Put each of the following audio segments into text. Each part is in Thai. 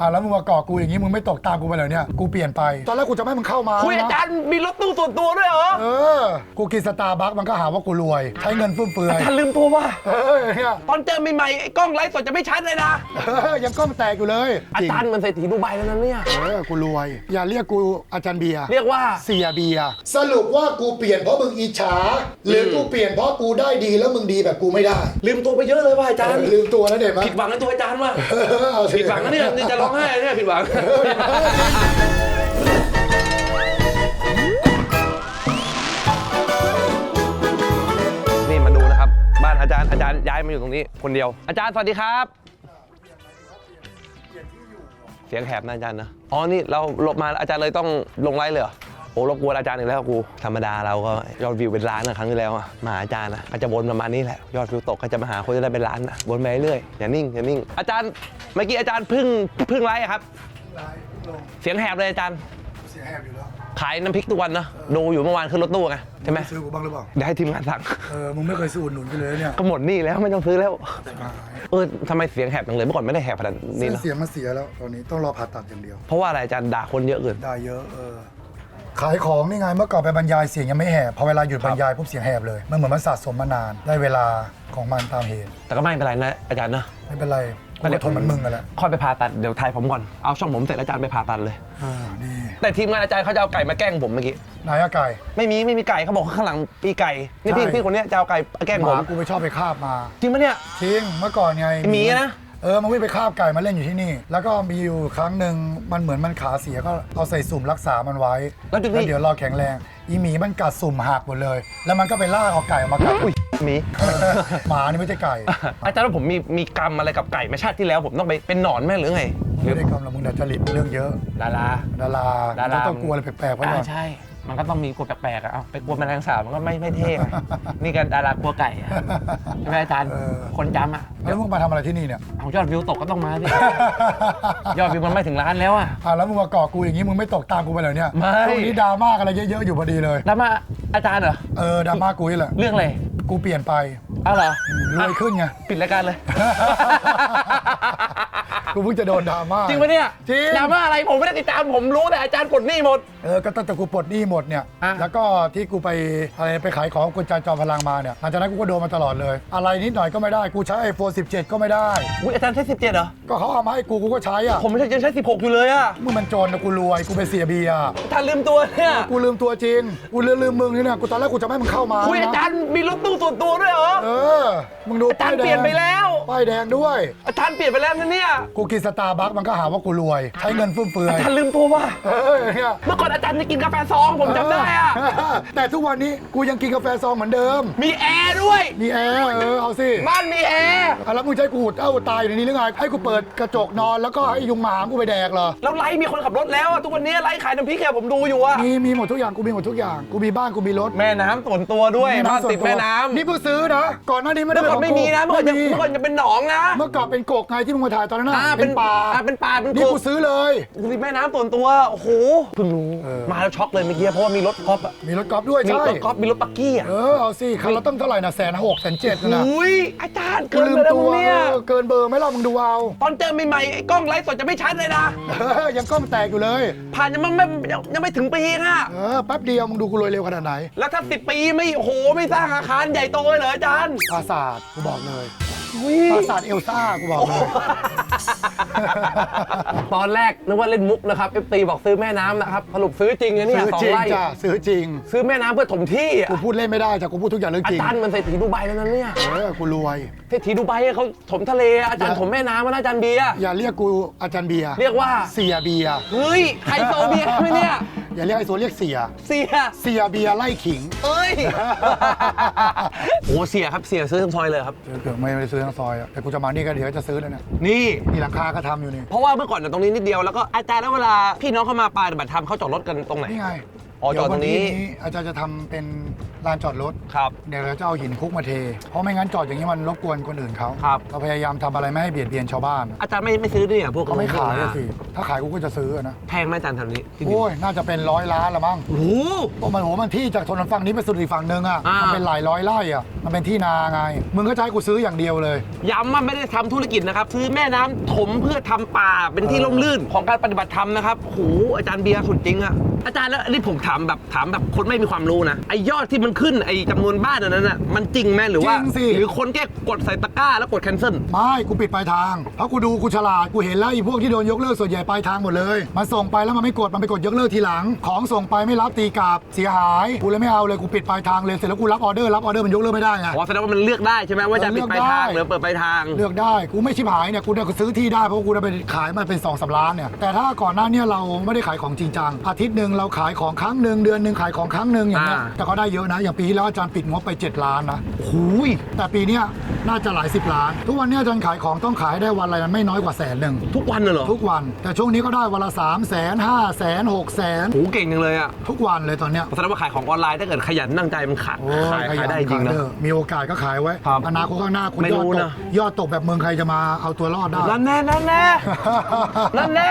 อะแล้วมึงมาก่อกูอย่างนี้มึงไม่ตกตามกูไปเลยเนี่ยกูเปลี่ยนไป ตอนแรกกูจะไม่ให้มึงเข้ามาคุยอานะจารย์มีรถตู้ส่วนตัวด้วยเหรอเออ กูกินสตาร์บัคมันก็หาว่ากูรวย ใช้เงินฟุ่มเฟือยอาจารย์ลืมตัวว่า เออเนี่ยตอนเจอใหม่ๆไอ้กล้องไลฟ์สดจะไม่ชัดเลยนะ เออยังกล้องแตกอยู่เลยอาจารย์มันเศรษฐีดูไบแล้วนะเนี่ย เออกูรวย อย่าเรียกกูอาจารย์เบียร์เรียกว่า เสียเบียร์สรุปว่ากูเปลี่ยนเพราะมึงอิจฉาหรือกูเปลี่ยนเพราะกูได้ดีแล้วมึงดีแบบกูไม่ได้ลืมตัวไปเยอะเลยว่าอาจารย์ ลืมตัวแล้วเด็กมั้ยผิดหวังในตัวอาจารย์ว่ะ เออเอาสิ ผิดหวังนะเนี่ยนี่จะร้องไห้เนี่ยผิดหวัง นี่มาดูนะครับ บ้านอาจารย์อาจารย์ย้ายมาอยู่ตรงนี้ คนเดียว อาจารย์สวัสดีครับ เสียงแหบนะอาจารย์นะ อ๋อ นี่เราหลบมาอาจารย์เลยต้องลงไลฟ์เลยเหรอโอ้รบกวนอาจารย์อีกแล้วกู ธรรมดาเราก็ยอดวิวเป็นล้านนะครั้งที่แล้วอะมาหาอาจารย์นะก็จะวนประมาณนี้แหละ ยอดวิวตกก็จะมาหาคนจะได้เป็นล้านนะวนไปเรื่อยอย่านิ่งอย่านิ่ง อาจารย์ เมื่อกี้อาจารย์เพึ่งเพึ่งไลฟ์อะครับเสียงแหบเลยอาจารย์ เสียแหบอยู่แล้วขายน้ำพริกทุกวันนะดูอยู่เมื่อวานขึ้นรถตู้ไงใช่ไหมซื้อกูบ้างหรือเปล่า เดี๋ยวให้ทีมงานสั่ง เออ มึงไม่เคยซื้ออุดหนุนกันเลยเนี่ยก็หมดหนี่แล้วไม่ต้องซื้อแล้วหายเออทำไมเสียงแหบจังเลยเมื่อก่อนไม่ได้แหบขนาดเส้นี้นเนอะเสียงมาเสียแล้วตอนนี้ต้องรอผ่าตัดอย่างเดียว เพราะว่าอะไรอาจารย์ด่าคนเยอะเกิน ได้เยอะเออ ขายของนี่ไงเมื่อก่อนไปบรรยายเสียงยังไม่แหบพอเวลาหยุดบรรยายปุ๊บเสียงแหบเลย มันเหมือนมันสะสมมานานได้เวลาของมันตามเหตุแต่ก็ไม่เป็นไรนะอาจารย์นะไม่เป็นไร กูก็ทนมันมึงกันแหละค่อยไปผ่าตัดเดี๋ยวทายผมก่อนเอาช่องผมเสร็จแล้วอาจารย์ไปผ่าตัดเลยเออนี่แต่ทีมงานอาจารย์เขาจะเอาไก่มาแกล้งผมเมื่อกี้นายอาไก่ ไม่มีไม่มีไก่เขาบอกข้างหลังปีไก่นี่พี่ใช่ พี่คนเนี้ยจะเอาไก่มาแกล้งหผมมากูไปชอบไปคาบมา จริงปะเนี่ย จริง เมื่อก่อนไง ไอ้หมีนะ เออมันวิ่งไปคาบไก่มาเล่นอยู่ที่นี่ แล้วก็มีอยู่ครั้งหนึ่งมันเหมือนมันขาเสียก็เอาใส่สุ่มรักษามันไว้แล้วจุดนี้เดี๋ยวรอแข็งแรง อีหมีมันกัดสุ่มหักหมดเลย แล้วมันก็ไปล่าเอาไก่ออกมากัดอุ้ยหมี หมานี่ไม่ใช่ไก่อาจารย์ว่าผมมีมีกรรมอะไรกับไก่ไหม่ชาติที่แล้วผมต้องไปเป็นหนอนแม่หรือไงหรือไม่ได้กำลังมึงดัดจริตเรื่องเยอะ ดารา ดาราดารา ต้องกลัวอะไรแปลกๆไว้ก่อนอ่าใช่ มันก็ต้องมีกฎแปลกๆอะเอาไปกลัวแมลงสาบมันก็ไม่ไม่เท่อะนี่ก็ดารากลัวไก่อะใช่ไหมอาจารย์เออ คนจำอะแล้วมึงมาทำอะไรที่นี่เนี่ยเอายอดวิวตกก็ต้องมาสิยอดวิวมันไม่ถึงล้านแล้วอะอ่าแล้วมึงมาก่อกูอย่างนี้มึงไม่ตกตามกูไปเลยเนี่ยไม่ ช่วงนี้ดราม่าอะไรเยอะๆอยู่พอดีเลย แล้วมาอาจารย์เหรอ เออดราม่ากูนี่แหละ เรื่องอะไรกูเปลี่ยนไปเอาเหรอรวยขึ้นไง ปิดรายการเลย กูเพิ่งจะโดนดราม่า จริงปะเนี่ยจริง ดราม่าอะไรผมไม่ได้ติดตามผมรู้แต่อาจารย์ปลดหนี้หมด เออก็ตั้งแต่กูปลดหนี้หมดเนี่ย อะ แล้วก็ที่กูไปอะไรไปขายของกุญแจจอมพลังมาเนี่ยหลังจากนั้นกูก็โดนมาตลอดเลย อะไรนิดหน่อยก็ไม่ได้ กูใช้ iPhone 17 ก็ไม่ได้ อุ้ยอาจารย์ใช้ 17เหรอ ก็เขาเอามาให้กูกูก็ใช้อะผมไม่ใช่ยังใช้ 16 อยู่เลยอะมึงมันจนนะกูรวย กูเป็นเสียเบียร์อาจารย์ลืมตัวเนี่ยกูลืมตัวจริง กูลืมลืมมึงนี่เนี่ยกูตอนแรกกูจะไม่ให้มึงเข้ามาคุยอาจารย์มีรถตู้ส่วนตัวด้วยเหรอ เออ มึงดูอาจารย์เปลี่ยนไปแล้ว ป้ายแดงด้วย อาจารย์เปลี่ยนไปแล้วนะเนี่ยกูกินสตาร์บัคมันก็หาว่ากูรวย ใช้เงินฟุ่มเฟือยอาจารย์ลืมตัวว่า เออเนี่ยเมื่อก่อนอาจารย์จะกินกาแฟซองผมจำได้อะเออแต่ทุกวันนี้กูยังกินกาแฟซองเหมือนเดิม มีแอร์ด้วย มีแอร์เออเอาสิบ้านมีแอร์อะแล้วมึงจะให้กูอุดเอ้าตายอยู่ในนี้หรือไงให้กูเปิดกระจกนอนแล้วก็ให้ยุงหมาหามกูไปแดกเหรอ แล้วไลฟ์มีคนขับรถแล้วอะทุกวันนี้ไลฟ์ขายน้ำพริกแค่ผมดูอยู่อะมีมีหมดทุกอย่างกูมีหมดทุกอย่าง กูมีบ้านกูมีรถแม่น้ำส่วนตัวด้วยบ้านติดแม่น้ำนี่เพิ่งซื้อนะ ก่อนหน้านี้ไม่ได้เมื่อก่อนไม่มีนะเมื่อก่อนจะไเมื่อก่อนจะเป็นหนองนะ เมื่อก่อนเป็นกกไงที่มึงมาถ่ายตอนนั้นน่ะอ่าเป็นป่าอ่เป็นป่าเป็นนี่กกูบซื้อเลยติดแม่น้ำส่วนตัวโอ้โหเพิ่งรู้เออ มาแล้วช็อกเลยเมื่อกี้เพราะว่ามีรถกอล์ฟอะมีรถกอล์ฟด้วยมีใช่รถกอล์ฟมีรถปักกี้อะเออเอาสิคันละต้องเท่าไหร่นะแสนหกแสนเจ็ดนะอุ้ยอาจารย์กูเกินลืมไปแล้วตัมึวงเนี่ยเออเกินเบอร์ไหม่ล่ะมึงดูเอาตอนเจอใหม่ๆไอ้กล้องไลฟ์สดจะไม่ชัดเลยนะ เออยังกล้องแตกอยู่เลย ผ่านยังไม่ยังยังไม่ถึงปีเองอะเออแป๊บเดียวมึงดูกูรวยเร็วขนาดไหนแล้วถ้าสิบปีไม่โอ้โหไม่สร้างอาคารใหญ่โตเลยเหรออาจารย์ ปราสาทกูบอกเลยอุ้ย ปราสาทเอลซ่ากูบอกเลยตอนแรกนึกว่าเล่นมุกนะครับเอฟตีบอกซื้อแม่น้ำนะครับสรุปซื้อจริงนะเนี่ยซื้อสอจงริงไร่จ้ะซื้อจริง ซื้อแม่น้ำเพื่อถมที่อะกูพูดเล่นไม่ได้จ้ะกูพูดทุกอย่างเรื่องอาจริงจารย์มันเศรษฐีดูไบแล้วนะเนี่ยเออกูรวย เศรษฐีดูไบอะเขาถมทะเลอาจารย์ถมแม่น้ำนะอาจารย์เบียร์อย่าเรียกกูอาจารย์เบียร์เรียกว่าเสียเบียร์ เฮ้ยไฮโซเบียร์ไหมเนี่ยอย่าเรียกไอ้โซเรียกเสีย เสีย เสียเบียร์ไล่ขิงเอ้ย โอ้เสียครับเสียซื้อทั้งซอยเลยครับเออเกือบไม่ได้ซื้อทั้งซอยอะแต่กูจะมานี่ก็เดี๋ยวจะซื้อแล้วเนี่ยนี่ นี่หลังคาก็ทำอยู่นี่เพราะว่าเมื่อก่อนเนี่ยตรงนี้นิดเดียวแล้วก็อาจารย์แล้วเวลาพี่น้องเข้ามาปฏิบัติธรรมเขาจอดรถกันตรงไหน นี่ไง อ๋อจอดตรงนี้เยววัอาจารย์จะทำเป็นลานจอดรถ ครับ เดี๋ยวเราจะเอาหินคลุกมาเท เพราะไม่งั้นจอดอย่างนี้มันรบกวนคนอื่นเขา ครับ เราพยายามทำอะไรไม่ให้เบียดเบียนชาวบ้านอาจารย์ไม่ไม่ซื้อด้วยเหรอพวกเขาไม่ขายอะอะสิ ถ้าขายกูก็จะซื้ออะนะ แพงไหมอาจารย์แถวนี้ที่ดินโอ้ย น่าจะเป็นร้อยล้านละมั้งโอ้โหเพราะมันโหมันที่จากถนนฝั่งนี้ไปสุดอีกฝั่งหนึ่งอะ อ่ามั มันเป็นหลายร้อยไร่อะ มันเป็นที่นาไง มึงก็จะให้กูซื้ออย่างเดียวเลย ย้ำว่าไม่ได้ทำธุรกิจนะครับ ซื้อแม่น้ำถมเพื่อทำป่าเป็นที่ร่มรื่นของการปฏิบัติธรรมนะครับโอ้โหอาจารย์เบียร์สุดจริงอะ อาจารย์แล้วอันนี้ผมถามแบบถามแบบคนไม่มีความรู้นะไอ้ยอดที่มันขึ้นไอ้จำนวนบ้านอันนั้นน่ะมันจริงไหมหรือว่า จริงสิ หรือคนแค่กดใส่ตะกร้าแล้วกด cancel ไม่กูปิดปลายทาง เพราะกูดูกูฉลาด กูเห็นแล้วไอีพวกที่โดนยกเลิกส่วนใหญ่ปลายทางหมดเลย มันส่งไปแล้วมันไม่กด มันไปกดยกเลิกทีหลัง ของส่งไปไม่รับตีกลับเสียหาย กูเลยไม่เอาเลย กูปิดปลายทางเลย เสร็จแล้วกูรับออเดอร์รับออเดอร์มันยกเลิกไม่ได้ไง อ๋อแสดงว่ามันเลือกได้ใช่ไหมว่าจะปิดปลายทางหรือเปิดปลายทาง เลือกได้ กูไม่ชิบหายเนี่ย กูได้ซื้อที่ได้เพราะกูได้ไปขายมันเป็น2องสามล้านเนี่ย แต่ถ้าก่อนหน้าเนี้เราไม่ได้ขายของจริงจัง อาทิตย์หนึ่งเราขายของครั้งหนึ่งเดือนหนึ่งขายของครั้งหนึ่งอย่างเงี้ยอ่า แต่ก็ได้เยอะนะ อย่างปีที่แล้วอาจารย์ปิดงบไป 7 ล้านนะหูยแต่ปีเนี้ยน่าจะหลายสิบล้าน ทุกวันเนี้ยอาจารย์ขายของต้องขายได้วันละไม่น้อยกว่าแสนหนึ่งทุกวันเลยเหรอทุกวัน แต่ช่วงนี้ก็ได้วันละ3 0 0 0 0 0 5 0 0 0 0 6 0 0 0โหเก่งจังเลยอะ0ทุกวันเลยตอนเนี้ย แสดงว่าขายของออนไลน์ถ้าเกิดขยันตั้งใจมันขายโอ้ขายขขายยันได้จริงนะขายเด้อมีโอกาสก็ขายไว้ ครับอนาคตข้างหน้าคุณไม่ยอดรู้ตนะกยอดตกแบบเมืองใครจะมาเอาตัวรอดได้ นั่นแน่นั่นแน่นั่นแน่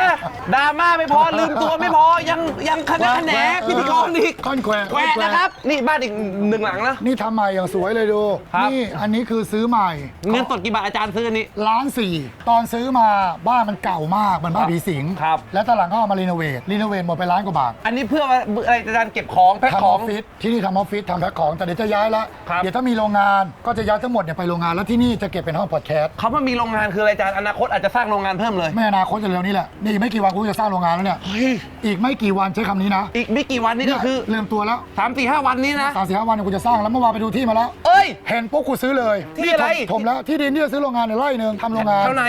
ดราม่าไม่พอลืมตัวไม่พอยังยังคะแนนแหนพิธีกรอีกค่อนแควแขวะนะครับ นี่บ้านอีกหนึ่งหลังนะ นี่ทำใหม่อย่างสวยเลยดู ครับ นี่อันนี้คือซื้อใหม่เงินสดกี่บาทอาจารย์ซื้ออันนี้ ล้านสี่ตอนซื้อมาบ้านมันเก่ามากมันบ้านผีสิงครับ แล้วตอนหลังก็เอามารีโนเวทรีโนเวทหมดไปล้านกว่าบาทอันนี้เพื่อว่าอะไรอาจารย์เก็บของแพ็คขทำอออง ฟฟิศที่นี่ทำออฟฟิศทำแพ็คของแต่เดี๋ยวจะย้ายละครับ เดี๋ยวถ้ามีโรงงานก็จะย้ายทั้งหมดเนี่ยไปโรงงานแล้วที่นี่จะเก็บเป็นห้องพอดแคสต์เขาว่ามีโรงงานคืออะไรอาจารย์อนาคตอาจจะสร้างโรงงานเพิ่มเลย ไม่อนาคตจะเร็วนี้แหละนี่อีกไม่กี่วันกูจะสร้างโรงงานแล้วเนี่ยเฮ้ยอีกไม่กี่วันใช้คำนี้นะอีกไม่กี่วันนี้ก็คือเริ่มตัวแล้วสามสี่ห้าวันนี้นะสามสี่ห้าวันเนี่ยกูจะสร้างแล้วเมื่อวานไปดูที่มาแล้ว เอ้ย เห็นปุ๊บกูซื้อเลยที่อะไรถมแล้วที่ดินที่จะซื้อโรงงานเนี่ยไร่หนึ่งทำโรงงานเท่าไหน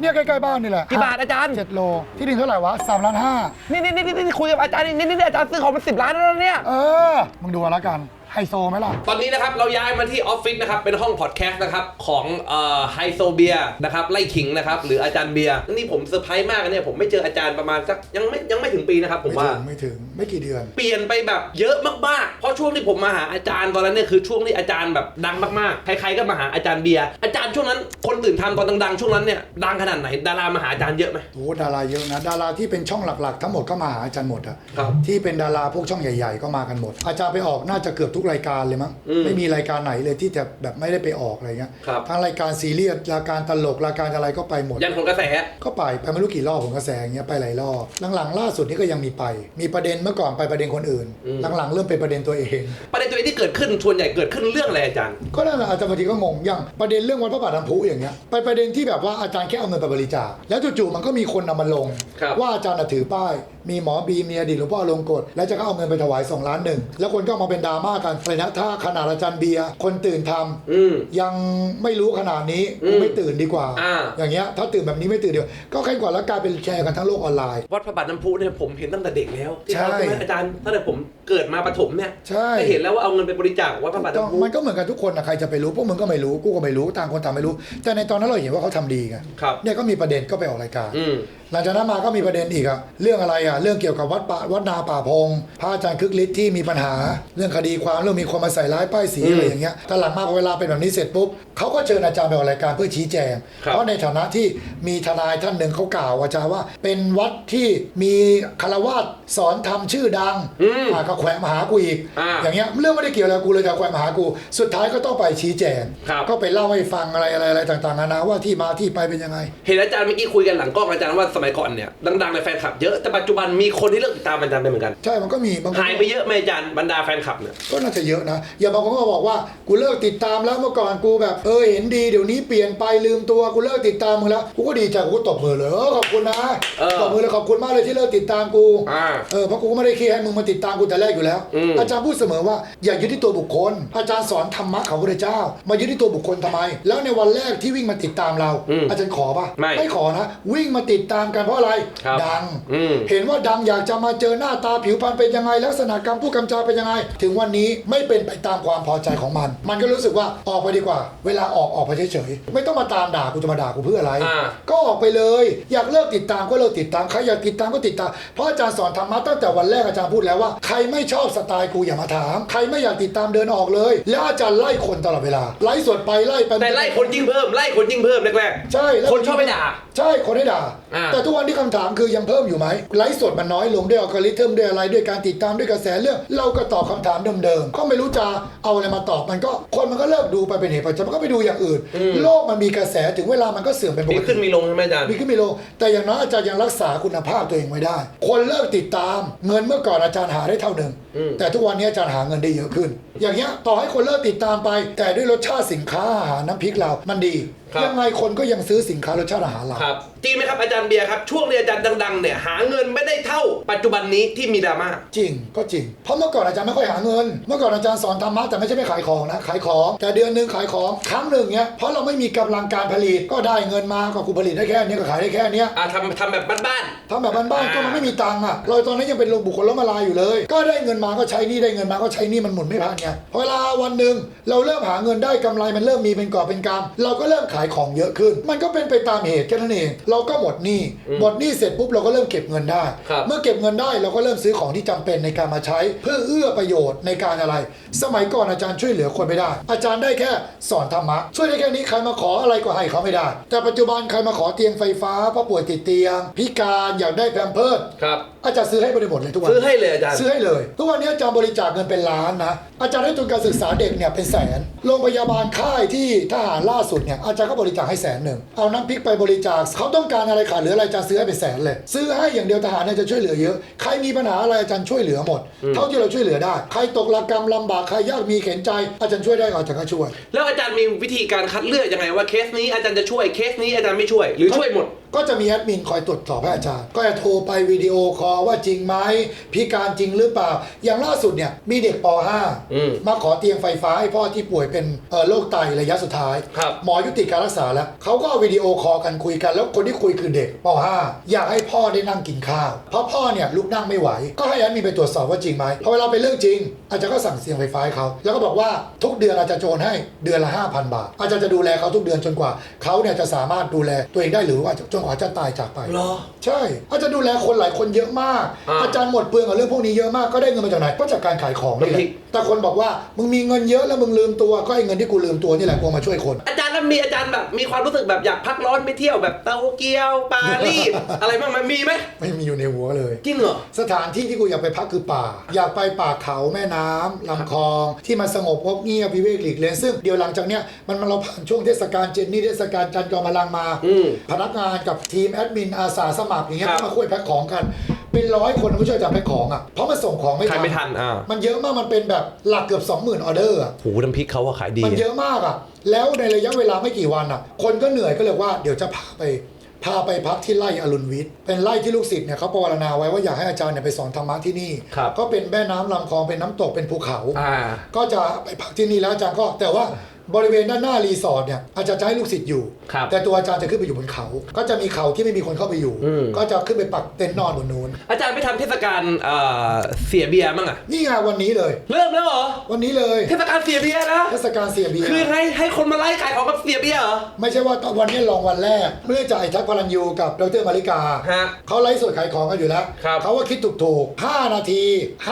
เนี่ยใกล้ๆบ้านนี่แหละกี่บาทอาจารย์เจ็ดโล ที่ดินเท่าไหร่วะสามล้านห้านี่นี่นี่นี่คุยกับอาจารย์นี่นี่นี่อาจารย์ซื้อของเป็นสิบล้านแล้วนะเนี่ยเออมึงดูเอาละกัน ไฮโซไหมล่ะ ตอนนี้นะครับเราย้ายมาที่ออฟฟิศนะครับเป็นห้องพอดแคสต์นะครับของไฮโซเบียนะครับไล่ขิงนะครับหรืออาจารย์เบียร์นี่ผมเซอร์ไพรส์มากนะเนี่ยผมไม่เจออาจารย์ประมาณสักยังไม่ยังไม่ถึงปีนะครับผมไม่ว่าถึงไม่ถึงไม่กี่เดือน เปลี่ยนไปแบบเยอะมากๆเพราะช่วงที่ผมมาหาอาจารย์ตอนนั้นเนี่ยคือช่วงที่อาจารย์แบบดังมากๆใครๆก็มาหาอาจารย์เบียร์อาจารย์ช่วงนั้นคนตื่นทำตอนดังๆช่วงนั้นเนี่ยดังขนาดไหนดารามาหาอาจารย์เยอะไหมโอ้ดาราเยอะนะดาราที่เป็นช่องหลักๆ ทั้งหมดก็มาหาอาจารย์หมดอะครับที่เป็นดาราพวกช่องใหญ่ ๆ ก็มากันหมด อาจารย์ไปออกน่าจะเกือบทุกรายการเลยมั้งอืมไม่มีรายการไหนเลยที่จะแบบไม่ได้ไปออกอะไรเงี้ยครับ ทั้งรายการซีเรียสรายการตลกรายการอะไรก็ไปหมด ยันคนกระแส ก็ไปไปไม่รู้กี่รอบผมก็แสงเงี้ยไปหลายรอบหลังๆ ล่าสุดนี่ก็ยังมีไป มีประเด็นเมื่อก่อนไปประเด็นคนอื่น อืม หลังๆเริ่มเป็นประเด็นตัวเอง ประเด็นตัวเองที่เกิดขึ้นส่วนใหญ่เกิดขึ้นเรื่องอะไรอาจารย์ ก็นั่นแหละอาจารย์บางทีก็งงอย่างประเด็นเรื่องวัดพระบาทน้ำพุอย่างเงี้ยไปประเด็นที่แบบว่าอาจารย์แค่เอาเงินไปบริจาคแล้วจู่ๆมันก็มีคนนำมาลง ครับ ว่าอาจารย์น่ะถือป้าย มีหมอบีมีอดีตหลวงพ่ออลงกฎแล้วจะก็เอาเงินไปถวาย2ล้านหนึ่งแล้วคนก็เอามาเป็นดราม่ากันเลยนะถ้าขนาดอาจารย์เบียร์คนตื่นทำอืม ยังไม่รู้ขนาดนี้อืกูมไม่ตื่นดีกว่าอ่า อย่างเงี้ยถ้าตื่นแบบนี้ไม่ตื่นเดียวก็แค่กว่าแล้วกลายเป็นแชร์กันทั้งโลกออนไลน์ วัดพระบาทน้ำพุเนี่ยผมเห็นตั้งแต่เด็กแล้วที่เขาใช่ ใช่ไหมอาจารย์ตั้งแต่ผมเกิดมาประถมเนี่ยใช่ได้เห็นแล้วว่าเอาเงินไปบริจาควัดพระบาทต้องน้ำพุมันก็เหมือนกันทุกคนนะใครจะไปรู้พวกมึงก็ไม่รู้กูก็ไม่รู้ต่างคนต่างไม่รู้ แต่ในตอนนั้นเราเห็นว่าเขาทำดีไงครับ เนี่ยก็มีประเด็นก็ไปออกรายการ อืม หลังจากนั้นมาก็มีประเด็นอีกอะเรื่องอะไรอะเรื่องเกี่ยวกับวัดป่าวัดนาป่าพง พระอาจารย์คึกฤทธิ์ที่มีปัญหา เรื่องคดีความเรื่องมีคนมาใส่ร้ายป้ายสีอืมอะไรอย่างเงี้ยแต่หลังมาพอเวลาเป็นแบบนี้เสร็จปุ๊บเขาก็เชิญอาจารย์ไปออกรายการเพื่อชี้แจงครับเพราะในฐานะที่มีทนายท่านหนึ่งเขากล่าวอาจารย์ว่า เป็นวัดที่มีคารวาสสอนธรรมชื่อดังอืมอะก็แขวะมาหากูอีกอ่าอย่างเงี้ยเรื่องไม่ได้เกี่ยวอะไรกับกูเลยแต่แขวะมาหากู สุดท้ายก็ต้องไปชี้แจงครับก็ไปเล่าให้ฟังอะไรอะไรอะไรต่างๆนานาว่าที่มาที่ไปเป็นยังไง เห็นอาจารย์เมื่อกี้คุยกันหลังกล้องอาจารย์ว่าสมัยก่อนเนี่ยดังๆในแฟนคลับเยอะแต่ปัจจุบันมีคนที่เลิกติดตามอาจารย์ไปเหมือนกันใช่มันก็มีบางคนหายไปเยอะไหมอาจารย์บรรดาแฟนคลับเนี่ยก็น่าจะเยอะนะอย่าบางคนก็บอกว่ากูเลิกติดตามแล้วเมื่อก่อนกูแบบเออเห็นดีเดี๋ยวนี้เปลี่ยนไปลืมตัวกูเลิกติดตามมึงแล้วกูก็ดีใจกูก็ตบมือเลยเออขอบคุณนะเออตบมือเลยขอบคุณมากเลยที่เลิกติดตามกูอ่าเออเพราะกูก็ไม่ได้คิดให้มึงมาติดตามกูแต่แรกอยู่แล้วอืมอาจารย์พูดเสมอว่าอย่ายึดที่ตัวบุคคล อาจารย์สอนธรรมะของพระเจ้า มายึดที่ตัวบุคคลทำไม แล้วในวันแรกที่วิ่งมาติดตามเราอืมอาจารย์ขอป่ะไม่ขอนะ วิ่งมาติดตามกันเพราะอะไรครับดัง อืม เห็นว่าดังอยากจะมาเจอหน้าตาผิวพรรณเป็นยังไง ลักษณะการพูดกำจาเป็นยังไง ถึงวันนี้ไม่เป็นไปตามความพอใจของมัน มันก็รู้สึกว่าออกไปดีกว่า เวลาออกออกไปเฉยๆไม่ต้องมาตามด่ากูจะมาด่ากูเพื่ออะไร อ่า ก็ออกไปเลย อยากเลิกติดตามก็เลิกติดตามใครอยากติดตามก็ติดตามเพราะอาจารย์สอนธรรมะตั้งแต่วันแรกอาจารย์พูดแล้วว่าใครไม่ชอบสไตล์กูอย่ามาถาม ใครไม่อยากติดตามเดินออกเลย แล้วอาจารย์ไล่คนตลอดเวลาไล่สดไปไล่ไป แต่ไล่คนยิ่งเพิ่มไล่คนยิ่งเพิ่มแรกใช่แล้วคนชอบไปด่าใช่คนให้ด่า อ่า แต่ทุกวันที่คำถามคือยังเพิ่มอยู่ไหมไลฟ์สดมันน้อยลงด้วยอัลกอริทึมด้วยอะไรด้วยการติดตามด้วยกระแสเรื่อง เราก็ตอบคำถามเดิมๆก็ไม่รู้จะเอาอะไรมาตอบมันก็คนมันก็เลิกดูไปเป็นเหตุปัจจัยมันก็ไปดูอย่างอื่น โลกมันมีกระแสถึงเวลามันก็เสื่อมเป็นปมีกขึ้ตินมีลงใช่ไหมอาจารย์ มีขึ้นมีลงแต่อย่างน้อยอาจารย์ยังรักษาคุณภาพตัวเองไว้ได้ คนเลิกติดตาม เงินเมื่อก่อนอาจารย์หาได้เท่าเดิมอืมแต่ทุกวันนี้อาจารย์หาเงินได้เยอะขึ้นอย่างเงี้ยต่อให้คนเลิกติดตามไป แต่ด้วยรสชาติสินค้าอาหารน้ำพริกเรา มันดียังไงคนก็ยังซื้อสินค้ารสชาติอาหารเรา ครับ จริงไหมครับอาจารย์เบียร์ครับ ช่วงที่อาจารย์ดังๆเนี่ยหาเงินไม่ได้เท่าปัจจุบันนี้ที่มีดราม่า จริงก็จริง เพราะเมื่อก่อนอาจารย์ไม่ค่อยหาเงิน เมื่อก่อนอาจารย์สอนธรรมะแต่ไม่ใช่ไม่ขายของนะ ขายของ แต่เดือนหนึ่งขายของครั้งหนึ่งเนี้ย เพราะเราไม่มีกำลังการผลิต ก็ได้เงินมาก็กูผลิตได้แค่เนี้ยก็ขายได้แค่เนี้ย อ่าทำทำแบบบ้านทำแบบบ้านๆก็มันไม่มีตังค์อะเราตอนนั้นยังเป็นบุคคลล้มละลายอยู่เลย ก็ได้เงินมาก็ใช้หนี่ได้เงินมาก็ใช้หนี่มันหมุนไม่พันไงพอเวลาวันหนึ่งเราเริ่มหาเงินได้กำไรมันเริ่มมีเป็นกอบเป็นกำเราก็เริ่มขายของเยอะขึ้น มันก็เป็นไปตามเหตุแค่นั้นเองเราก็หมดหนี้หมดหนี้เสร็จปุ๊บเราก็เริ่มเก็บเงินได้ครับเมื่อเก็บเงินได้เราก็เริ่มซื้อของที่จำเป็นในการมาใช้ เพื่อเอื้อประโยชน์ในการอะไร สมัยก่อนอาจารย์ช่วยเหลือคนไม่ได้ อาจารย์ได้แค่สอนธรรมะช่วยได้แค่นี้ใครมาขออะไรก็ให้เขาไม่ได้ แต่ปัจจุบันใครมาขอเตียงไฟฟ้าเพราะป่วยติดเตียง พิการอยากได้แพมเพิร์สๆครับอาจารย์ซื้อให้บริหมดเลยทุกวันซื้อให้เลยอาจารย์ซื้อให้เลย ทุกวันนี้อาจารย์บริจาคเงินเป็นล้านนะอาจารย์ให้ทุนการศึกษาเด็กเนี่ยเป็นแสนโรงพยาบาลค่ายที่ทหารล่าสุดเนี่ยอาจารย์ก็บริจาคให้แสนหนึ่งเอาน้ำพริกไปบริจาคเขาต้องการอะไรขาดเหลืออะไรอาจารย์ซื้อให้เป็นแสนเลย ซื้อให้อย่างเดียวทหารเนี่ยจะช่วยเหลือเยอะ ใครมีปัญหาอะไรอาจารย์ช่วยเหลือหมด เท่าที่เราช่วยเหลือได้ ใครตกระกรรมลำบากใครยากมีเข็นใจ อาจารย์ช่วยได้อาจารย์ก็ช่วย แล้วอาจารย์มีวิธีการคัดเลือกยังไงว่าเคสนี้อาจารย์จะช่วยเคสนี้อาจารย์ไม่ช่วย หรือช่วยหมด ก็จะมีแอดมินคอยตรวจสอบให้อาจารย์ ก็จะโทรไปวิดีโอคอลว่าจริงไหมพิการจริงหรือเปล่า อย่างล่าสุดเนี่ยมีเด็กป อืม .5 มาขอเตียงไฟฟ้าให้พ่อที่ป่วยเป็นเอ่อโรคไตระยะสุดท้าย ครับ หมอยุติการรักษาแล้วเขาก็วิดีโอคอลกันคุยกัน แล้วคนที่คุยคือเด็กป .5 อยากให้พ่อได้นั่งกินข้าว เพราะพ่อเนี่ยลุกนั่งไม่ไหว ก็ให้แอดมินไปตรวจสอบว่าจริงไหมพอเวลาเป็นเรื่องจริง อาจารย์ก็สั่งเตียงไฟฟ้าให้เขาแล้วก็บอกว่าทุกเดือนอาจารย์จะโอนให้เดือนละ 5,000 บาท อาจารย์จะดูแลเขาทุกเดือนจนกว่าเขาเนี่ยจะสามารถดูแลตัวเองได้หรือว่าจนกว่าจะตายจากไปเหรอใช่อาจารย์ดูแลคนหลายคนเยอะมาก อ่า อาจารย์หมดเปลืองกับเรื่องพวกนี้เยอะมากก็ได้เงินมาจากไหนก็จากการขายของนี่แหน้ำพริละ กแต่คนบอกว่ามึงมีเงินเยอะแล้วมึงลืมตัวก็ไอ้เงินที่กูลืมตัวนี่แหละกูเอามาช่วยคน อาจารย์แล้วมีอาจารย์แบบมีความรู้สึกแบบอยากพักร้อนไปเที่ยวแบบโตเกียวปารีสอะไรบ้างไหมมีไหมไม่มีอยู่ในหัวเลย จริงเหรอ สถานที่ที่กูอยากไปพักคือป่า อยากไปป่าเขาแม่น้ำลำคลองที่มันสงบงบเงียบวิเวกหลีกเล่นซึ่งเดี๋ยวหลังจากเนี้ยมันมันเราผ่านช่วงเทศกาลเจนนี่เทศกาลจันทร์จอมพลังมา อืม พนักงานกับทีมแอดมินอาสาสมัครอย่างเงี้ยครับ ก็มาคุยแพ็คของกัน เป็นร้อยคนมาช่วยจัดแพ็คของอะเพราะมันส่งของไม่ใครทันไม่ทันอ่า มันเยอะมากมันเป็นแบบหลักเกือบ20,000ออเดอร์อะโหน้ำพริกเขาอะขายดี มันเยอะมากอะ แล้วในระยะเวลาไม่กี่วันอะ คนก็เหนื่อยก็เลยว่าเดี๋ยวจะพาไปพาไปพักที่ไร่อรุณวิทย์ เป็นไร่ที่ลูกศิษย์เนี่ยเขาปรารถนาไว้ว่าอยากให้อาจารย์เนี่ยไปสอนธรรมะที่นี่ ครับ ก็เป็นแม่น้ำลำคลองเป็นน้ำตกเป็นภูเขา อ่า ก็จะไปพักที่นี่แล้วอาจารย์ก็แต่ว่า บริเวณด้านหน้ารีสอร์ทเนี่ยอาจารย์จะให้ลูกศิษย์อยู่ ครับแต่ตัวอาจารย์จะขึ้นไปอยู่บนเขา ก็จะมีเขาที่ไม่มีคนเข้าไปอยู่ อืม ก็จะขึ้นไปปักเต็นท์นอนบนนู้นอาจารย์ไปทำเทศกาลเอ่อเสียเบียร์มั้งอะนี่ไงวันนี้เลย เริ่มแล้วเหรอ วันนี้เลยเทศกาลเสียเบียร์นะ เทศกาลเสียเบียร์ คือให้ให้คนมาไล่ขายของกับเสียเบียร์เหรอ ไม่ใช่ว่าตอนวันนี้ลองวันแรก เมื่อจ่ายทักพลันยูกับดรมาริกา ฮะเขาไลฟ์สดขายของกันอยู่แล้ว ครับเขาว่าคิดถูกๆ5นาที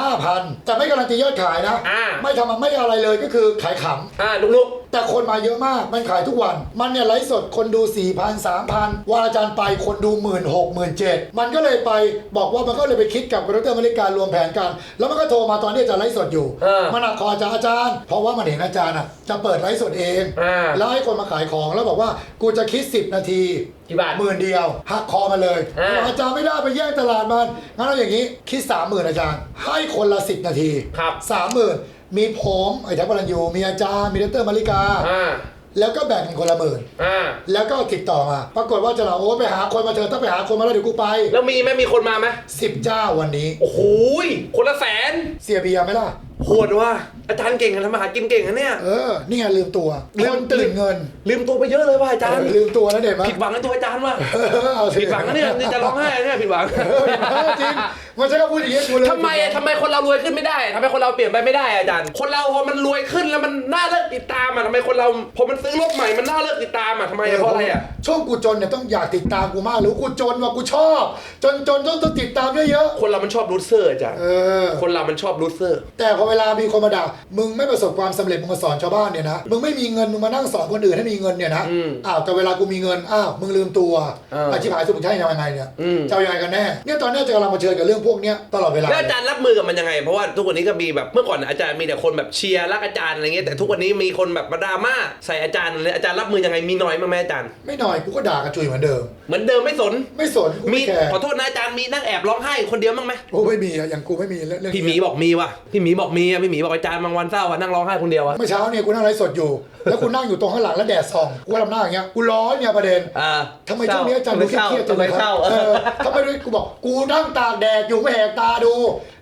5,000 แต่ไม่การันตียอดขายนะ อ่า ไม่ทำไม่อะไรเลยก็คือขายขอ่าลุกำ แต่คนมาเยอะมากมันขายทุกวัน มันเนี่ยไลฟ์สดคนดู4,000 3,000วันอาจารย์ไปคนดู1 6 0 0 0 0 7มันก็เลยไปบอกว่ามันก็เลยไปคิดกับดรมาริการรวมแผนกัน แล้วมันก็โทรมาตอนที่อาจารย์ไลฟ์สดอยู่ เออ มันหักคออาจารย์อาจารย์ เพราะว่ามันเห็นอาจารย์อะจะเปิดไลฟ์สดเอง อ่าแล้วให้คนมาขายของแล้วบอกว่ากูจะคิด 10 นาทีกี่บาท หมื่นเดียวหักคอมาเลยอ่า บอกอาจารย์ไม่ได้ไปแย่งตลาดมันงั้นเอาอย่างนี้คิดสามหมื่นอาจารย์ ให้คนละสิบนาที ครับ สามหมื่น มีผมไอ้แท็บพลันยู มีอาจารย์มีดรมาริกา อ่าแล้วก็แบ่งกันคนละหมื่น อ่าแล้วก็ติดต่อมา ปรากฏว่าจะเราโอ้ไปหาคนมาเถอะต้องไปหาคนมาแล้วเดี๋ยวกูไปแล้วมีไหมมีคนมาไหมสิบเจ้าวันนี้ โอ้โหยคนละแสนเสียเบียร์ไหมล่ะโหดว่ะอาจารย์เก่งกันทำมาหากินเก่งนะเนี่ย เออ นี่ไงลืมตัวลืคมนตื่นเงิน ลืมตัวไปเยอะเลยว่ะอาจารย์เออลืมตัวแล้วเด็ดมั้ยผิดหวังในตัวอาจารย์ว่ะเออเอาสิผิดหวังนะเนี่ยนี่จะร้องไห้เนี่ยผิดหวังเออเออจริงมันใช่ก็พูดอย่างนี้กูเลยทำไมอะทำไมคนเรารวยขึ้นไม่ได้ทำไมคนเราเปลี่ยนไปไม่ได้อะอาจารย์ คนเราพอมันรวยขึ้นแล้วมันน่าเลิกติดตามอะทำไมคนเราพอมันซื้อรถใหม่มันน่าเลิกติดตามอะทำไมอะเพราะอะไรอะช่วงกูจนเนี่ยต้องอยากติดตามกูมากหรือกูจนว่ากูชอบ จนจนต้องต้องติดตามเยอะคนเรามันชอบรูทเซอร์อาจารย์ๆเออคนเรามันชอบรูทเซอร์ แต่พอเวลามีคนมาด่ามึงไม่ประสบความสำเร็จมึงมาสอนชาวบ้านเนี่ยนะมึงไม่มีเงินมึงมานั่งสอนคนอื่นให้มีเงินเนี่ยนะอืมอ้าวแต่เวลากูมีเงินอ้าวมึงลืมตัวเอออาชีพหายสุดมึงใช่ยังไงเนี่ยอืม จะเอายังไงกันแน่เนี่ยตอนเนี้ยจะกำลังมาเชิญกับเรื่องพวกเนี้ยตลอดเวลา แล้วอาจารย์รับมือกับมันยังไง เพราะว่าทุกวันนี้ก็มีแบบเมื่อก่อนอาจารย์มีแต่คนแบบเชียร์รักอาจารย์อะไรเงี้ยแต่ทุกวันนี้มีคนแบบมาดราม่าใส่อาจารย์เลยอาจารย์รับมือยังไงมีน้อยมั้างไหมอาจารย์ไม่หน่อยกูก็ด่ากระจุยเหมือนเดิม เหมือนเดิมไม่สน ไม่สนกูมีไม่แคร์ขอโทษนะอาจารย์มีนั่งแอบร้องไห้คนเดียวมั้างไหมกูไม่มีอะอย่างกูไม่มีเรื่องเรื่องพี่หมีบอกมีว่ะพี่หมีบอกมีอะพี่หมีบอกอาจารย์บางวันเศร้าอะนั่งร้องไห้คนเดียวอะ เมื่อเช้าเนี่ยกูนั่งไลฟ์สดอยู่ แล้วกูนั่งอยู่ตรงข้างหลังแล้วแดดส่องกูก็ทำหน้าอย่างเงี้ยกูร้อนเนี่ยประเด็นอ่าทำไมช่วงนี้อาจารย์ดูเครียดๆจังเลยคเศรัร้าบเออทำไมดูกูบอกกูนั่งตากแดดอยู่ไม่แหกตาดู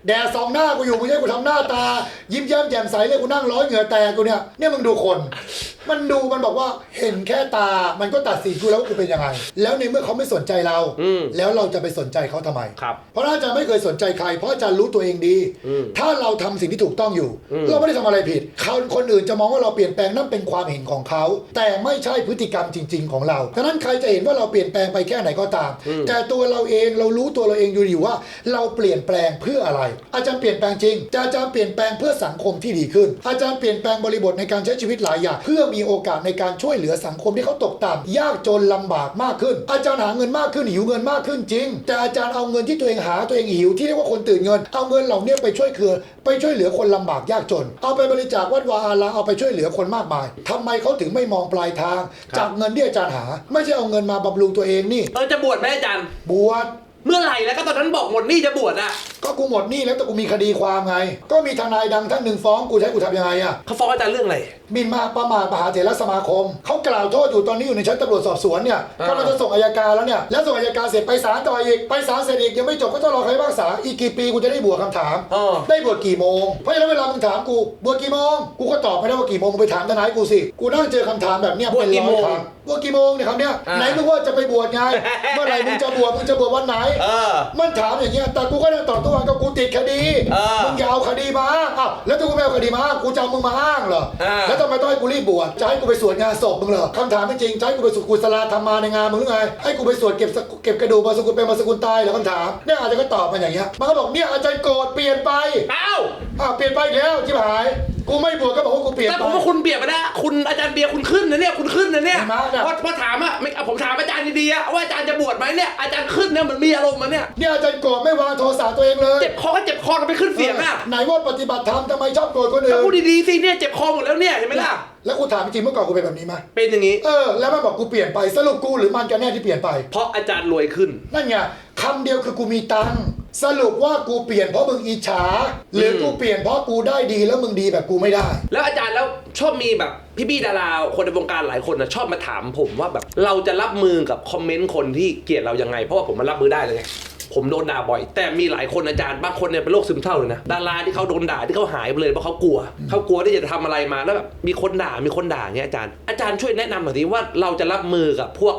แดดส่องหน้ากูอยู่ไม่ใช่กูทำหน้าตา ยิ้มแย้มแจ่มใสเลยกูนั่งร้อนเหงื่อแตกกูเนี่ยเนี่ยมึงดูคน มันดูมันบอกว่าเห็นแค่ตา มันก็ตัดสินกูแล้วว่ากูเป็นยังไง แล้วในเมื่อเขาไม่สนใจเรา อืม แล้วเราจะไปสนใจเขาทำไม ครับ เพราะอาจารย์ไม่เคยสนใจใคร เพราะอาจารย์รู้ตัวเองดี อืมถ้าเราทำสิ่งที่ถูกต้องอยู่อืมเราไม่ได้ทำอะไรผิดเขาคนอื่นจะมองว่าเราเปลี่ยนแปลงนั่นเป็นความเห็นของเขา แต่ไม่ใช่พฤติกรรมจริง ๆ ของเราฉะนั้นใครจะเห็นว่าเราเปลี่ยนแปลงไปแค่ไหนก็ตาม แต่ตัวเราเองเรารู้ตัวเราเองอยู่ดีว่า เราเปลี่ยนแปลงเพื่ออะไรอาจารย์เปลี่ยนแปลงจริงแต่อาจารย์เปลี่ยนแปลงเพื่อสังคมที่ดีขึ้น อาจารย์เปลี่ยนแปลงบริบทในการใช้ชีวิตหลายอย่าง เพื่อมีโอกาสในการช่วยเหลือสังคมที่เขาตกต่ำยากจนลำบากมากขึ้น อาจารย์หาเงินมากขึ้นหิวเงินมากขึ้นจริง แต่อาจารย์เอาเงินที่ตัวเองหาตัวเองหิวที่เรียกว่าคนตื่นเงิน เอาเงินเหล่านี้ไปช่วยคือไปช่วยเหลือคนลำบากยากจน เอาไปบริจาควัดวาอารามเอาไปช่วยเหลือคนมากมายทำไมเขาถึงไม่มองปลายทาง จากเงินที่อาจารย์หา ไม่ใช่เอาเงินมาบำรุงตัวเองนี่เออจะบวชไหมอาจารย์บวช เมื่อไหร่แล้วก็ตอนนั้นบอกหมดหนี่จะบวชอะก็กูหมดหนี้แล้วแต่กูมีคดีความไง ก็มีทนายดังท่านหนึ่งฟ้องกูจะให้กูทำยังไงอะเขาฟ้องอาจารย์เรื่องอะไร หมินมาประมาทมหาเถรสมาคม เขากล่าวโทษอยู่ตอนนี้อยู่ในชั้นตำรวจสอบสวนเนี่ยอ่า ก็เราจะส่งอายการแล้วเนี่ยแล้วส่งอายการเสร็จไปศาลต่ออีกไปศาลเสร็จอีกยังไม่จบก็ต้องรอใครพิพากษาอีกกี่ปีกูจะได้บวชคำถาม เออ ได้บวชกี่โมง เพราะฉะนั้นเวลามึงถามกูบวชกี่โมง กูก็ตอบไม่ได้ว่ากี่โมงมึงไปถามทนายกูสิ กูนั่งเจอคำถามแบบเนี้ยบวชเป็นกี่ร้อยโมงครั้งบ วชกี่โมงเนี่ยคำเนี้ยอ่า ไหนมึงว่าจะไปบวชไง เมื่อไหร่มึงจะบวชมึงจะบวชวันไหน เออ มันถามอย่างเงี้ยแต่กูก็นั่งตอบตัววันก็กูติดคดีเออมึงอย่าเอาคดีมาอ้างอ้าวแล้วถ้ากูไม่เอาคดีมาอ้างกูจะเอามึงมาอ้างเหรออ่าแล้วทำไมต้องให้กูรีบบวชจะให้กูไปสวดงานศพมึงเหรอคำถามไม่จริงจะให้กูไปสวดกุศลธรรมาในงานมึงหรือไงให้กูไปสวดเก็บสกุเก็บกระดูกมาสกุลเป็นมาสกุลตายเหรอคำถามเนี่ยอาจารย์ก็ตอบมาอย่างเงี้ยมันก็บอกเนี่ยอาจารย์โกรธเปลี่ยนไป เอ้า อ้าวเปลี่ยนไปอีกแล้วชิบหาย กูไม่บวชก็บอกว่ากู เปลี่ยนแต่ไปผมว่าคุณเปรียบไปนะคุณอาจารย์เบียร์คุณขึ้นนะเนี่ยคุณขึ้นนะเนี่ยไม่มาเนี่ย พอพอถามอะไม่ผมถามอาจารย์ดีๆอะว่าอาจารย์จะบวชไหมเนี่ยอาจารย์ขึ้นเนี่ยเหมันมีอารมณ์มาเนี่ยเนี่ยอาจารย์โกรธไม่วางโทสะตัวเองเลยเจ็บคอก็เจ็บคอกันไปขึ้นเสียงอะไหนว่าปฏิบัติธรรมทำไมชอบโกรธคนถ้าอื่นพูดดีๆสิเนี่ยเจ็บคอหมดแล้วเนี่ยเห็นไหมล่ะแล้วกูถามจริงๆเมื่อก่อนกูเป็นแบบนี้ไหมเป็นอย่างนี้ เออ แล้วมันบอกกูเปลี่ยนไปสรุปกูหรือมันกันแน่ที่เปลี่ยนไป เพราะอาจารย์รวยขึ้น นั่นไงคำเดียวคือกูมีตังค์ สรุปว่ากูเปลี่ยนเพราะมึงอิจฉาหรืออมกูเปลี่ยนเพราะกูได้ดีแล้วมึงดีแบบกูไม่ได้ แล้วอาจารย์แล้วชอบมีแบบพี่ๆดาราคนในวงการหลายคนนะชอบมาถามผมว่าแบบเราจะรับมือกับคอมเมนต์คนที่เกลียดเรายังไง เพราะว่าผมมันรับมือได้เลยไงผมโดนด่าบ่อย แต่มีหลายคนอาจารย์บางคนเนี่ยเป็นโรคซึมเศร้าเลยนะดาราที่เขาโดนด่าที่เขาหายไปเลยเพราะเขากลัวเขากลัวที่จะทำอะไรมาแล้วแบบมีคนด่ามีคนด่าเงี้ยอาจารย์อาจารย์ช่วยแนะนำหน่อยดิว่าเราจะรับมือกับพวก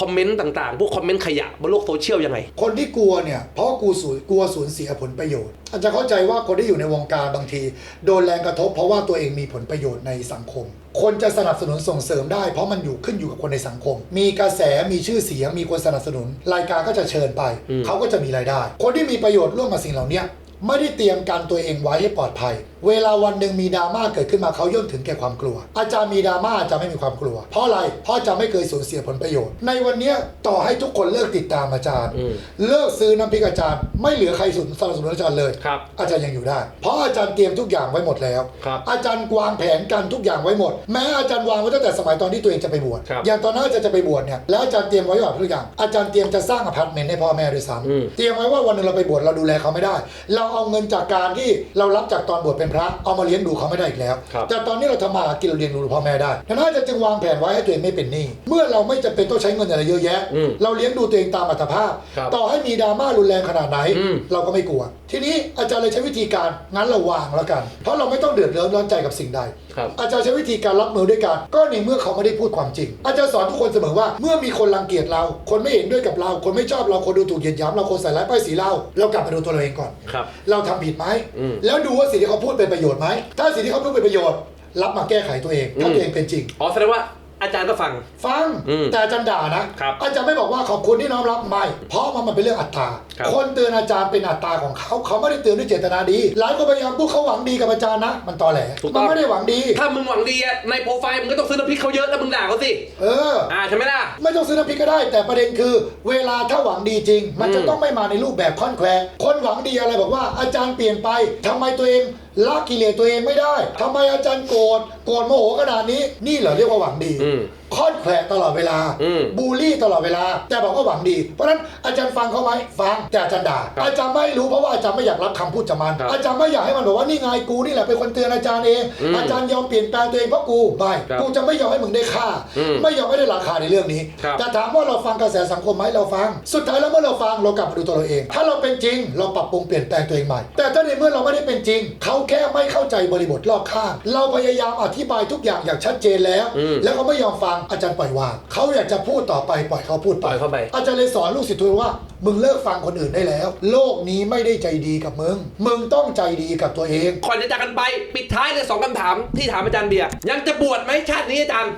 คอมเมนต์ต่างๆ พวกคอมเมนต์ขยะบนโลกโซเชียลยังไง คนที่กลัวเนี่ย เพราะกูสูญกลัวสูญเสียผลประโยชน์ อาจจะเข้าใจว่าคนที่อยู่ในวงการบางที โดนแรงกระทบ เพราะว่าตัวเองมีผลประโยชน์ในสังคม คนจะสนับสนุนส่งเสริมได้ เพราะมันอยู่ขึ้นอยู่กับคนในสังคม มีกระแสมีชื่อเสียง มีคนสนับสนุน รายการก็จะเชิญไป อืม เขาก็จะมีรายได้ คนที่มีประโยชน์ร่วมกับสิ่งเหล่านี้ไม่ได้เตรียมการตัวเองไว้ให้ปลอดภัย เวลาวันหนึ่งมีดราม่าเกิดขึ้นมาเขาย่นถึงแก่ความกลัว อาจารย์มีดราม่าอาจารย์ไม่มีความกลัว เพราะอะไรเพราะอาจารย์ไม่เคยสูญเสียผลประโยชน์ ในวันเนี้ยต่อให้ทุกคนเลิกติดตามอาจารย์อืมเลิกซื้อน้ำพริกอาจารย์ ไม่เหลือใครสนับสนุนอาจารย์เลย ครับ อาจารย์ยังอยู่ได้ เพราะอาจารย์เตรียมทุกอย่างไว้หมดแล้ว ครับอาจารย์วางแผนการทุกอย่างไว้หมด แม้อาจารย์วางไว้ตั้งแต่สมัยตอนที่ตัวเองจะไปบวชครับอย่างตอนนั้นอาจารย์จะไปบวชเนี่ยแล้วอาจารย์เตรียมไว้ว่าทุกอย่างอาจารย์เตรียมจะสร้างอพาร์ตเมนต์ให้พ่อแม่ด้วยซ้อืมำเตรียมไว้ว่าวันหนึ่งเราไปบวชเราดูแลเขาไม่ได้ เราเอาเงินจากการที่เรารับจากตอนบวชเป็นพระเอามาเลี้ยงดูเขาไม่ได้อีกแล้ว ครับ แต่ตอนนี้เราทำมาหากินเราเลี้ยงดูพ่อแม่ได้ดังนั้นอาจารย์จึงวางแผนไว้ให้ตัวเองไม่เป็นหนี้เมื่อเราไม่จำเป็นต้องใช้เงินอะไรเยอะแยะ อืมเราเลี้ยงดูตัวเองตามอัตภาพ ครับต่อให้มีดราม่ารุนแรงขนาดไหน อืม เราก็ไม่กลัว ทีนี้อาจารย์เลยใช้วิธีการงั้นเราวางแล้วกัน เพราะเราไม่ต้องเดือดร้อนร้อนใจกับสิ่งใด ครับ อาจารย์ใช้วิธีการรับมือด้วยกันก็ในเมื่อเขาไม่ได้พูดความจริง อาจารย์สอนทุกคนเสมอว่า เมื่อมีคนรังเกียจเรา คนไม่เห็นด้วยกับเรา คนไม่ชอบเราคนดูถูกเหยียดหยามเราคนใส่ร้ายป้ายสีเราเรากลับมาดูตัวเราเองก่อน ครับ เราทำผิดไหมอืม แล้วดูว่าสิ่งที่เขาพูดเป็นประโยชน์ไหมถ้าสิ่งที่เขาพูดเป็นประโยชน์ รับมาแก้ไขตัวเองถ้าอืมตัวเองเป็นจริง อ๋อแสดงว่า อาจารย์ก็ฟัง ฟังอืมแต่อาจารย์ด่านะครับอาจารย์ไม่บอกว่าขอบคุณที่น้อมรับไม่เพราะมันมันเป็นเรื่องอัตตาครับ คนเตือนอาจารย์เป็นอัตตาของเขาเขาไม่ได้เตือนด้วยเจตนาดีหลายคนพยายามพูดเขาหวังดีกับอาจารย์นะ มันตอแหลถูกต้มัองไม่ได้หวังดี ถ้ามึงหวังดีอะในโปรไฟล์มึงก็ต้องซื้อน้ำพริกเขาเยอะแล้วมึงด่าเขาสิ เออ อ่าใช่ไหมล่ะ ไม่ต้องซื้อน้ำพริกก็ได้ แต่ประเด็นคือ เวลาถ้าหวังดีจริง มันจะอืมต้องไม่มาในรูปแบบค่อนแควคนหวังดีอะไรบอกว่าอาจารย์เปลี่ยนไปทำไมตัวเอง ละกิเลสตัวเองไม่ได้ทำไมอาจารย์โกรธโกรธโมโหขนาดนี้ นี่เหรอเรียกว่าหวังดี อืมค่อนแขวะตลอดเวลา อืมบูลลี่ตลอดเวลา แต่บอกว่าหวังดี เพราะฉะนั้นอาจารย์ฟังเขาไหมฟังแต่อาจารย์ด่า ครับอาจารย์ไม่รู้เพราะว่าอาจารย์ไม่อยากรับคำพูดจากมัน ครับอาจารย์ไม่อยากให้มันบอกว่านี่ไงกูนี่แหละเป็นคนเตือนอาจารย์เอง อืมอาจารย์ยอมเปลี่ยนแปลงตัวเองเพราะกูไม่ครับกูจะไม่ยอมให้มึงได้ค่า อืมไม่ยอมให้ได้ราคาในเรื่องนี้ ครับ แต่ถามว่าเราฟังกระแสสังคมไหมเราฟัง สุดท้ายแล้วเมื่อเราฟังเรากลับมาดูตัวเราเอง ถ้าเราเป็นจริงเราปรับปรุงเปลี่ยนแปลงตัวเองใหม่ แต่ถ้าในเมื่อเราไม่ได้เป็นจริง เขาแค่ไม่เข้าใจบริบทรอบข้าง เราพยายามอธิบายทุกอย่างอย่างชัดเจนแล้ว อืม แล้วเขาไม่ยอมฟังอาจารย์ปล่อยวางเขาอยากจะพูดต่อไปปล่อยเขาพูดปล่อยเข้าไป อาจารย์เลยสอนลูกศิษย์ตัวเองว่า มึงเลิกฟังคนอื่นได้แล้ว โลกนี้ไม่ได้ใจดีกับมึง มึงต้องใจดีกับตัวเอง ก่อนจะจากกันไปปิดท้ายเลยสองคำถามที่ถามอาจารย์เบียร์ยังจะบวชไหมชาตินี้อาจารย์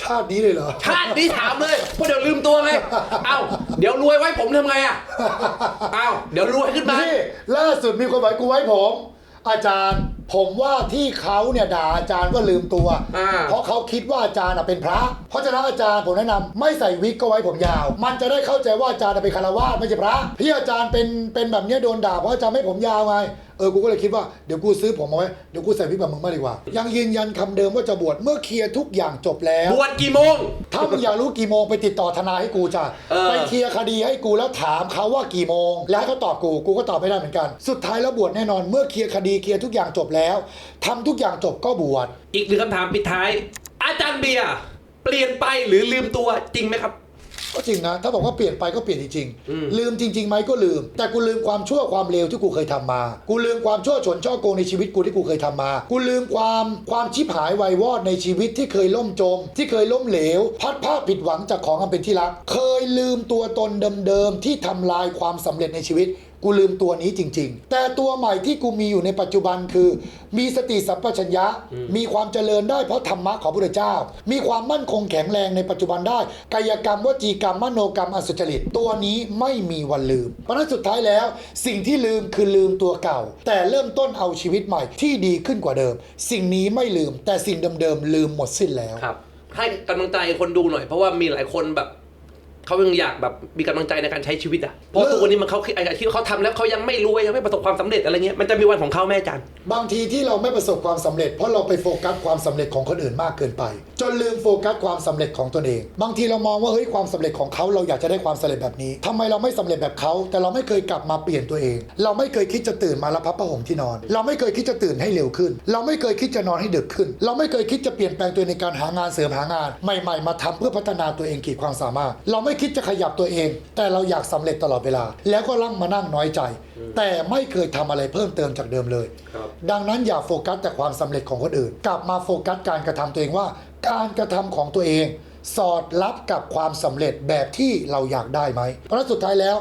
ชาตินี้เลยเหรอ ชาตินี้ถามเลยเพราะเดี๋ยวลืมตัวไงเอ้าเดี๋ยวรวยไว้ผมทำไงอะเอ้าเดี๋ยวรวยขึ้นมา นี่ล่าสุดมีคนบอกกูไว้ผม อาจารย์ ผมว่าที่เขาเนี่ยด่าอาจารย์ว่าลืมตัว อ่า เพราะเขาคิดว่าอาจารย์น่ะเป็นพระ เพราะฉะนั้นอาจารย์ผมแนะนำไม่ใส่วิกก็ไว้ผมยาว มันจะได้เข้าใจว่าอาจารย์น่ะเป็นคารวาสไม่ใช่พระที่อาจารย์เป็นเป็นแบบเนี้ยโดนด่าเพราะอาจารย์ไม่ผมยาวไง เออกูก็เลยคิดว่าเดี๋ยวกูซื้อผมเอาไว้เดี๋ยวกูใส่วิกแบบมึงมากดีกว่า ยังยืนยันคำเดิมว่าจะบวชเมื่อเคลียร์ทุกอย่างจบแล้ว บวชกี่โมง ถ้ามึงอยากรู้กี่โมงไปติดต่อทนายให้กูจ้ะเออ ไปเคลียร์คดีให้กูแล้วถามเขาว่ากี่โมง แล้วให้เขาตอบกูกูก็ตอบไม่ได้เหมือนกัน สุดท้ายแล้วบวชแน่นอนเมื่อเคลียร์คดีเคลียร์ทุกอย่างจบแล้วทำทุกอย่างจบก็บวชอีกหนึ่งคำถามปิดท้าย อาจารย์เบียร์เปลี่ยนไปหรือลืมตัวจริงไหมครับ ก็จริงนะ ถ้าบอกว่าเปลี่ยนไปก็เปลี่ยนจริงอืม ๆลืมจริงๆไหมก็ลืม แต่กูลืมความชั่วความเลวที่กูเคยทำมา กูลืมความชั่วฉนช่อโกงในชีวิตกูที่กูเคยทำมา กูลืมความความชิบหายวัยวอดในชีวิตที่เคยล่มจม ที่เคยล้มเหลวพัดภาคผิดหวังจากของอันเป็นที่รัก เคยลืมตัวตนเดิมๆที่ทำลายความสำเร็จในชีวิต กูลืมตัวนี้จริง ๆ แต่ตัวใหม่ที่กูมีอยู่ในปัจจุบันคือ มีสติสัมปชัญญะ มีความเจริญได้เพราะธรรมะของพระพุทธเจ้า มีความมั่นคงแข็งแรงในปัจจุบันได้ กายกรรมวจีกรรมมโนกรรมอสุจริต ตัวนี้ไม่มีวันลืม เพราะฉะนั้นสุดท้ายแล้ว สิ่งที่ลืมคือลืมตัวเก่า แต่เริ่มต้นเอาชีวิตใหม่ที่ดีขึ้นกว่าเดิม สิ่งนี้ไม่ลืม แต่สิ่งเดิมๆลืมหมดสิ้นแล้วครับให้กำลังใจคนดูหน่อยเพราะว่ามีหลายคนแบบ เขายังอยากแบบมีกำลังใจในการใช้ชีวิตอะเพราะเออทุกวันนี้มันเขาคิดไอ้ที่เขาทำแล้วเขายังไม่รวยยังไม่ประสบความสำเร็จอะไรเงี้ยมันจะมีวันของเขาแม่อาจารย์บางทีที่เราไม่ประสบความสำเร็จ เพราะเราไปโฟกัสความสำเร็จของคนอื่นมากเกินไป จนลืมโฟกัสความสำเร็จของตนเอง บางทีเรามองว่าเฮ้ยความสำเร็จของเขาเราอยากจะได้ความสำเร็จแบบนี้ทำไมเราไม่สำเร็จแบบเขาแต่เราไม่เคยกลับมาเปลี่ยนตัวเอง เราไม่เคยคิดจะตื่นมาแล้วพับผ้าห่มที่นอน เราไม่เคยคิดจะตื่นให้เร็วขึ้น เราไม่เคยคิดจะนอนให้ดึกขึ้น เราไม่เคยคิดจะเปลี่ยนแปลงตัวเองในการหางานเสริมหางาน ใหม่ ๆ มาทำเพื่อพัฒนาตัวเองขีดความสามารถ เราไม่คิดจะขยับตัวเอง แต่เราอยากสำเร็จตลอดเวลา แล้วก็ลั่งมานั่งน้อยใจ แต่ไม่เคยทำอะไรเพิ่มเติมจากเดิมเลยครับดังนั้นอย่าโฟกัสแต่ความสำเร็จของคนอื่น กลับมาโฟกัสการกระทำตัวเองว่า การกระทำของตัวเอง สอดรับกับความสำเร็จแบบที่เราอยากได้ไหมเพราะฉะนั้นสุดท้ายแล้ว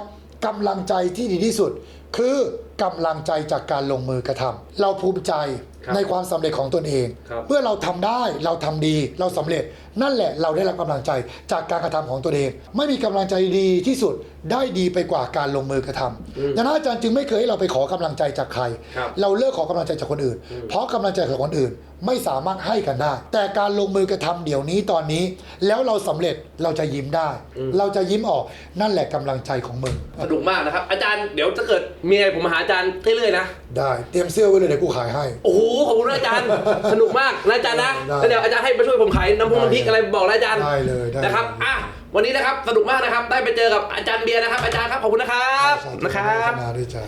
กำลังใจที่ดีที่สุด คือ กำลังใจจากการลงมือกระทำเราภูมิใจครับในความสำเร็จของตนเองครับเมื่อเราทำได้เราทำดีเราสำเร็จ นั่นแหละเราได้รับกำลังใจจากการกระทำของตัวเอง ไม่มีกำลังใจดีที่สุดได้ดีไปกว่าการลงมือกระทำดังนั้นอาจารย์จึงไม่เคยให้เราไปขอกำลังใจจากใครครับเราเลิกขอกำลังใจจากคนอื่น เพราะกำลังใจจากคนอื่นไม่สามารถให้กันได้แต่การลงมือกระทำเดี๋ยวนี้ตอนนี้ แล้วเราสำเร็จเราจะยิ้มได้ เราจะยิ้มออกนั่นแหละกำลังใจของมึงสนุกมากนะครับ อาจารย์เดี๋ยวถ้าเกิดมีอะไรผมมาหาอาจารย์เรื่อยๆนะ ได้เตรียมเสื้อไว้เลยเดี๋ยวกูขายให้ โอ้โหขอบคุณนะอาจารย์ สนุกมากนะอาจารย์นะได้แล้วเดี๋ยวอาจารย์ให้มาช่วยผมขายน้ำพุน้ำพริกอะไรบอกนะอาจารย์ได้เลยได้เลยนะครับอะวันนี้นะครับสนุกมากนะครับ ได้ไปเจอกับอาจารย์เบียร์นะครับ อาจารย์ครับขอบคุณนะครับนะครับ พัฒนาด้วยจ้ะ